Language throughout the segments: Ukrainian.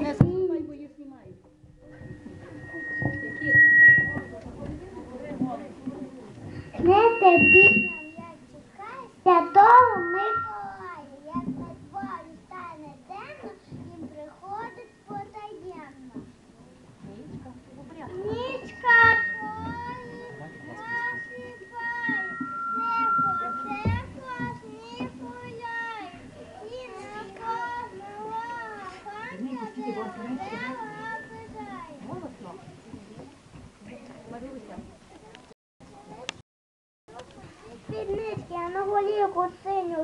Не знімай, бо я знімаю. Не пісням я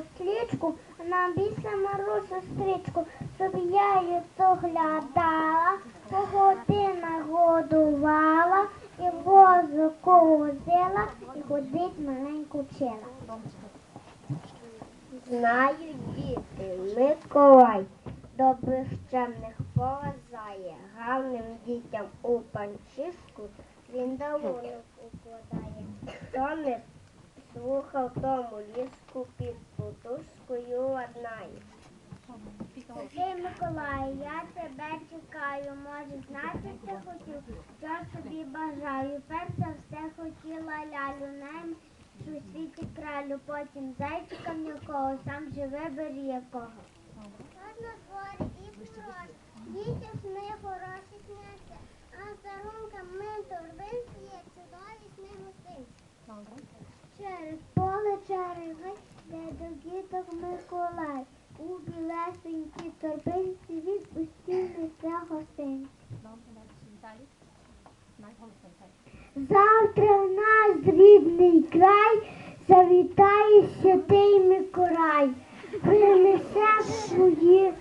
стрічку, а на бісля Марусю стрічку, щоб я її доглядала, погодина годувала, і возику возила, і ходить маленьку вчила. Знаю, діти, Миколай добрих чемних поважає, гарним дітям у панчишку він дарунок укладає. Слухав тому ліску під подушкою ладнає. Ти, Миколай, я тебе чекаю, може, знати ти хотів, що собі бажаю. Перш за все хотіла лялю, що у світі кралю, потім зайчика м'якого, сам же вибери якого. Одна дворі і хороші, дітям сни хороші сняться, а за румками торбинці є чудові сни гостинці. Через поле, через гай, де до діток Миколай, у білесенькій торбинці він усім несе гостинці. Завтра в нас рідний край завітає святий Миколай. Принесе свої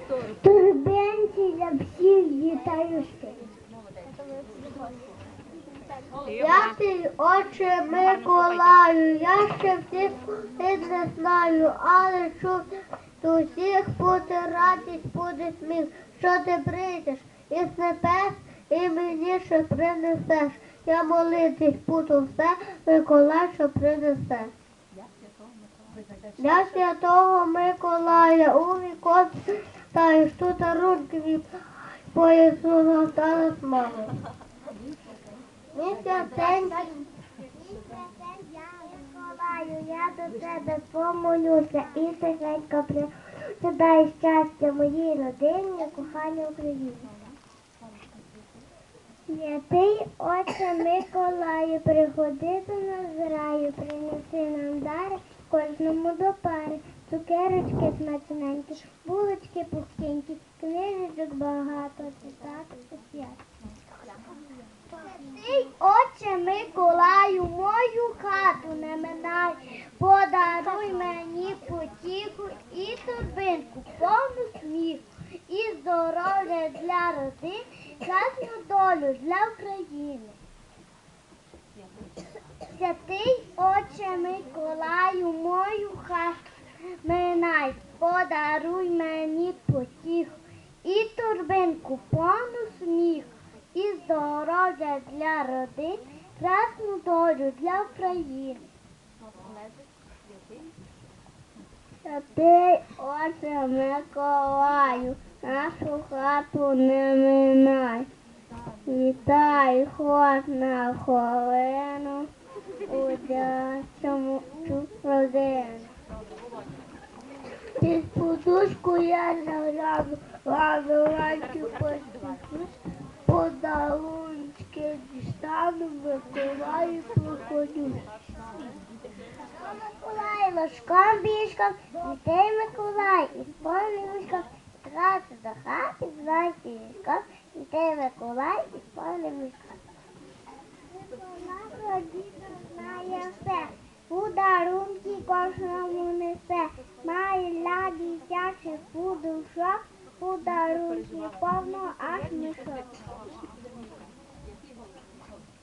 торбинці для всіх вітаючих. Я ти, отче Миколаю, я ще всіх не знаю, але чув до всіх буде радість, буде сміх, що ти прийдеш із небес і мені ще принесеш. Я молитись буду все, Миколай, що принесе. Для святого Миколая у вікон та що дарунки від поясу настали з мами. Місяцень, я Миколаю, я до тебе помолюся і тихенько прийду. Дай щастя моїй родині, коханій Україні. Святий Отче Миколаю, приходи до нас з раю, принеси нам дари кожному до пари, цукерочки смачненькі, булочки пухкенькі, книжечок багато, читати свят. Святий Отче Миколаю, мою хату не минай, подаруй мені потіху і торбинку, повну сміху, і здоров'я для родин, щасну долю для України. Святий Отче Миколаю, мою минай, подаруй мені потіху і торбинку, повну сміху, і здоров'я для родин, красну долю для України. Святий Отче Миколаю, нашу хату не минай. Вітай хоч на хвилину у дячому родину. Під подушку я загляну, ладуванки посвітлюсь, подарунки дістану, Миколаю проходюсь. Миколай, ложком бішком, дітей Миколай, і сповнюшком, хати до хати, знайти вішком, дітей Миколай, і сповнюшком. Миколай діти знає все, подарунки кожному несе, має дитячих подушок, подарунки повно аж мішок.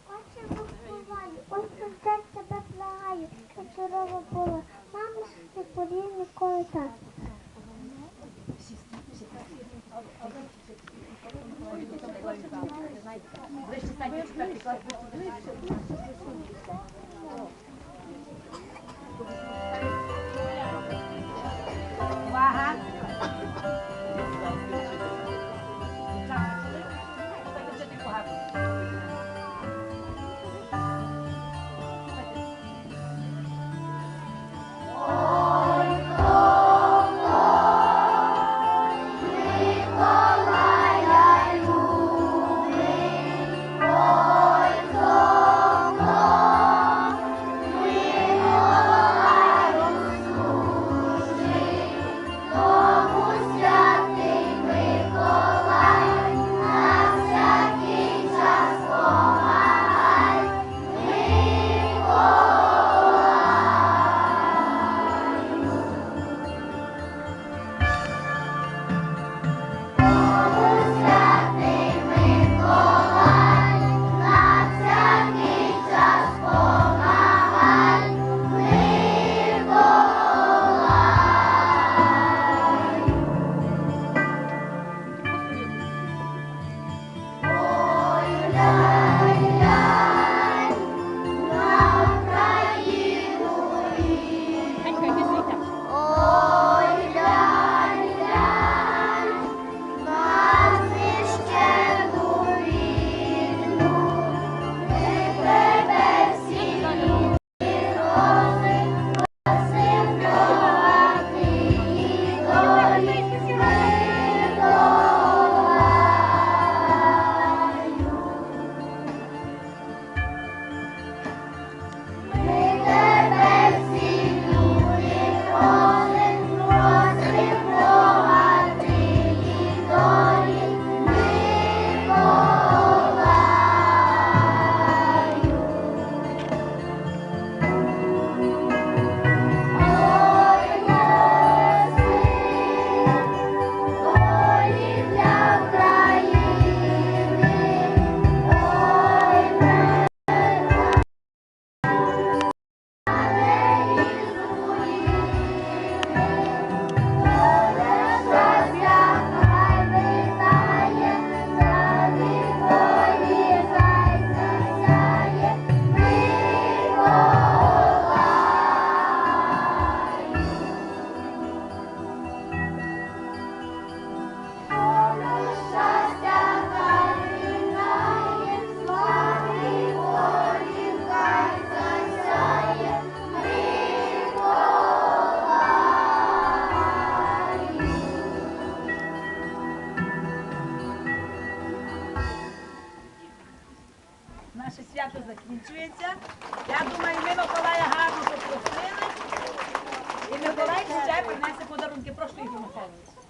Отче Миколаю, ось все тебе благаю, кочорова була. Мама не порів ніколи так. наше свято закінчується. Я думаю, ми Миколая гарно попросили. І Миколай ще принесе подарунки. Прошу Ігор Михайлович.